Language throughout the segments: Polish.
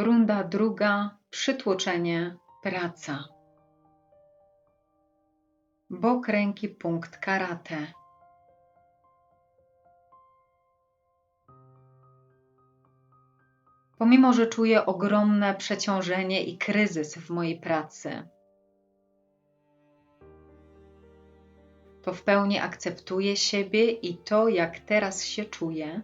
Runda druga, przytłoczenie, praca. Bok ręki, punkt karate. Pomimo, że czuję ogromne przeciążenie i kryzys w mojej pracy, to w pełni akceptuję siebie i to, jak teraz się czuję.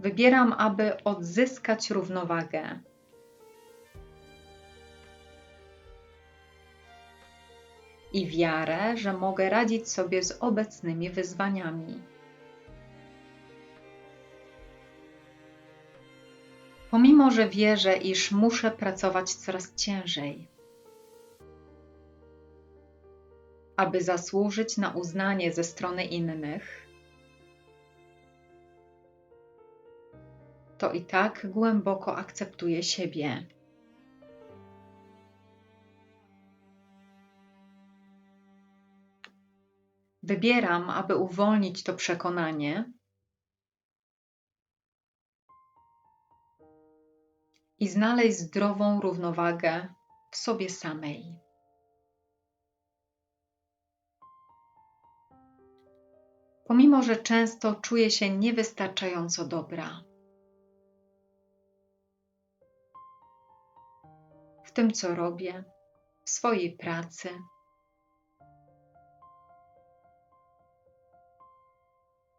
Wybieram, aby odzyskać równowagę. I wiarę, że mogę radzić sobie z obecnymi wyzwaniami. Pomimo, że wierzę, iż muszę pracować coraz ciężej, aby zasłużyć na uznanie ze strony innych, to i tak głęboko akceptuję siebie. Wybieram, aby uwolnić to przekonanie i znaleźć zdrową równowagę w sobie samej. Pomimo, że często czuję się niewystarczająco dobra, tym, co robię, w swojej pracy.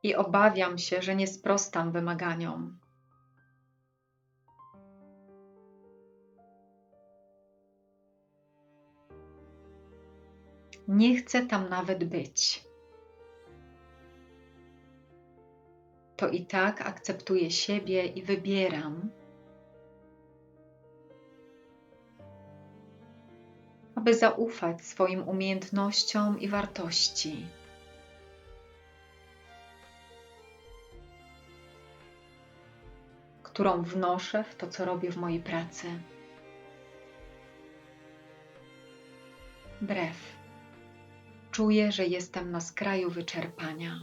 I obawiam się, że nie sprostam wymaganiom. Nie chcę tam nawet być. To i tak akceptuję siebie i wybieram, aby zaufać swoim umiejętnościom i wartości. którą wnoszę w to, co robię w mojej pracy. Brew. Czuję, że jestem na skraju wyczerpania.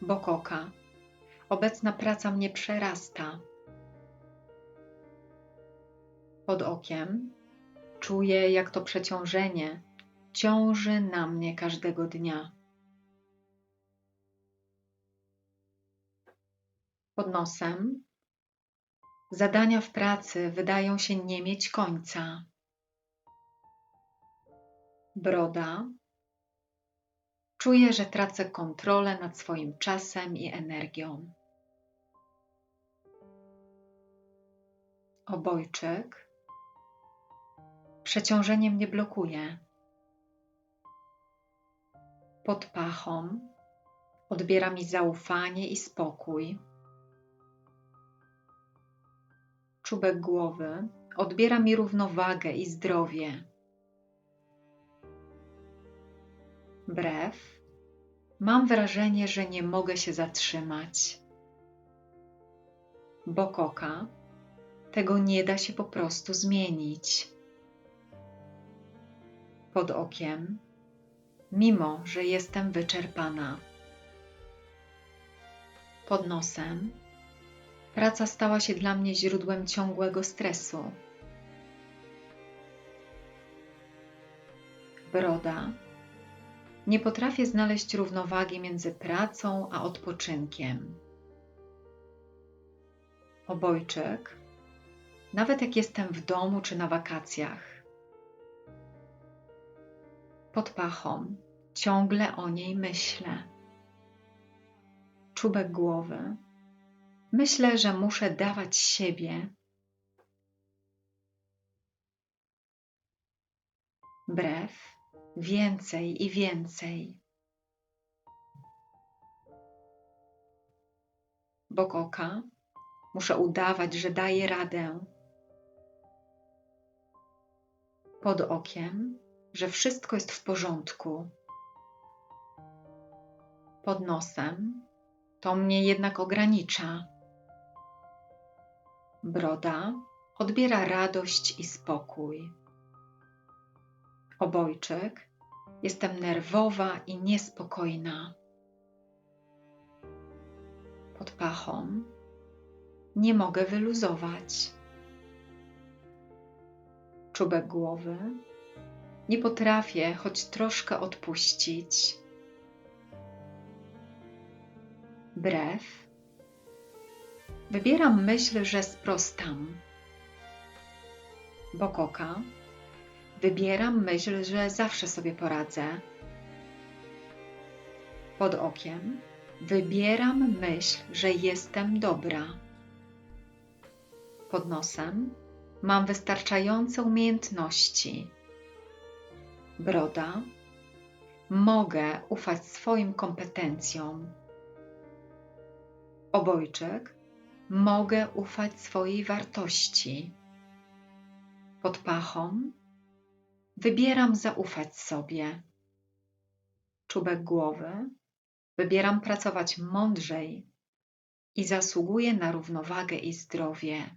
Bokoka. Obecna praca mnie przerasta. Pod okiem czuję, jak to przeciążenie ciąży na mnie każdego dnia. Pod nosem Zadania w pracy wydają się nie mieć końca. Broda. Czuję, że tracę kontrolę nad swoim czasem i energią. Obojczyk. Przeciążenie mnie blokuje. Pod pachą odbiera mi zaufanie i spokój. czubek głowy odbiera mi równowagę i zdrowie. Brew, mam wrażenie, że nie mogę się zatrzymać. Bok oka, tego nie da się po prostu zmienić. Pod okiem, mimo że jestem wyczerpana. Pod nosem, Praca stała się dla mnie źródłem ciągłego stresu. Broda. Nie potrafię znaleźć równowagi między pracą a odpoczynkiem. Obojczyk. Nawet jak jestem w domu czy na wakacjach. Pod pachą ciągle o niej myślę. Czubek głowy Myślę, że muszę dawać siebie. Brew więcej i więcej. Bok oka muszę udawać, że daję radę. Pod okiem, że wszystko jest w porządku. Pod nosem to mnie jednak ogranicza. Broda odbiera radość i spokój. Obojczyk. Jestem nerwowa i niespokojna. Pod pachą. Nie mogę wyluzować. Czubek głowy. Nie potrafię choć troszkę odpuścić. Brew. Wybieram myśl, że sprostam. Bok oka. Wybieram myśl, że zawsze sobie poradzę. Pod okiem. Wybieram myśl, że jestem dobra. Pod nosem. Mam wystarczające umiejętności. Broda. Mogę ufać swoim kompetencjom. Obojczyk. Mogę ufać swojej wartości. Pod pachą. Wybieram zaufać sobie. Czubek głowy. Wybieram pracować mądrzej i zasługuję na równowagę i zdrowie.